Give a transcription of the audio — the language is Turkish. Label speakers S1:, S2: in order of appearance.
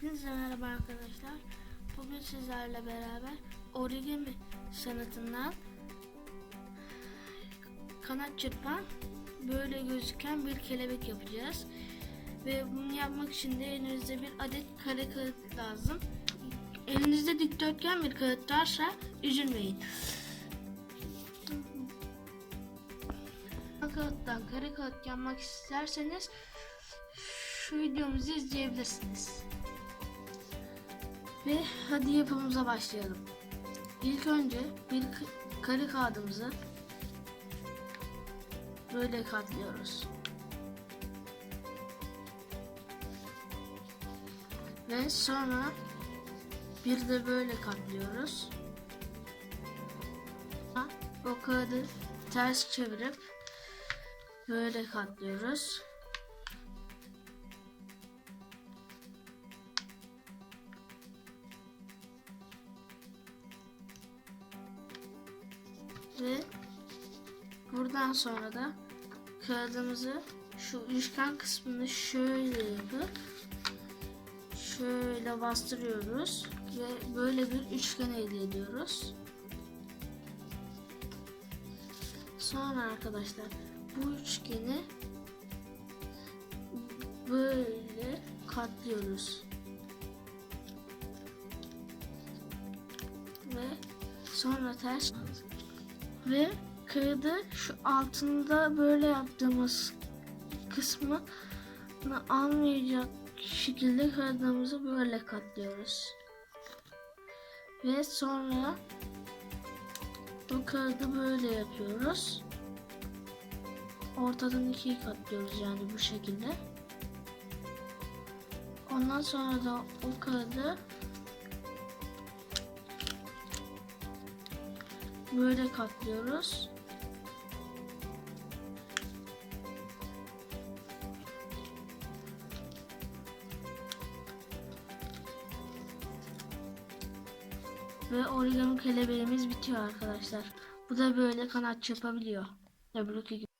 S1: Hepinize merhaba arkadaşlar. Bugün sizlerle beraber origami sanatından kanat çırpan böyle gözüken bir kelebek yapacağız. Ve bunu yapmak için de elinizde bir adet kare kağıt lazım. Elinizde dikdörtgen bir kağıt varsa üzülmeyin. Kağıttan kare kağıt yapmak isterseniz şu videomuzu izleyebilirsiniz. Ve hadi yapımıza başlayalım. İlk önce bir kare kağıdımızı böyle katlıyoruz. Ve sonra bir de böyle katlıyoruz. O kağıdı ters çevirip böyle katlıyoruz. Ve buradan sonra da kağıdımızı şu üçgen kısmını şöyle yapıp şöyle bastırıyoruz ve böyle bir üçgen elde ediyoruz. Sonra arkadaşlar bu üçgeni böyle katlıyoruz. Ve sonra ters ve kağıdı şu altında böyle yaptığımız kısmı almayacak şekilde kağıdımızı böyle katlıyoruz. Ve sonra bu kağıdı böyle yapıyoruz. Ortadan ikiye katlıyoruz yani bu şekilde. Ondan sonra da o kağıdı böyle katlıyoruz. Ve origami kelebeğimiz bitiyor arkadaşlar. Bu da böyle kanat yapabiliyor. Öbürkü gibi.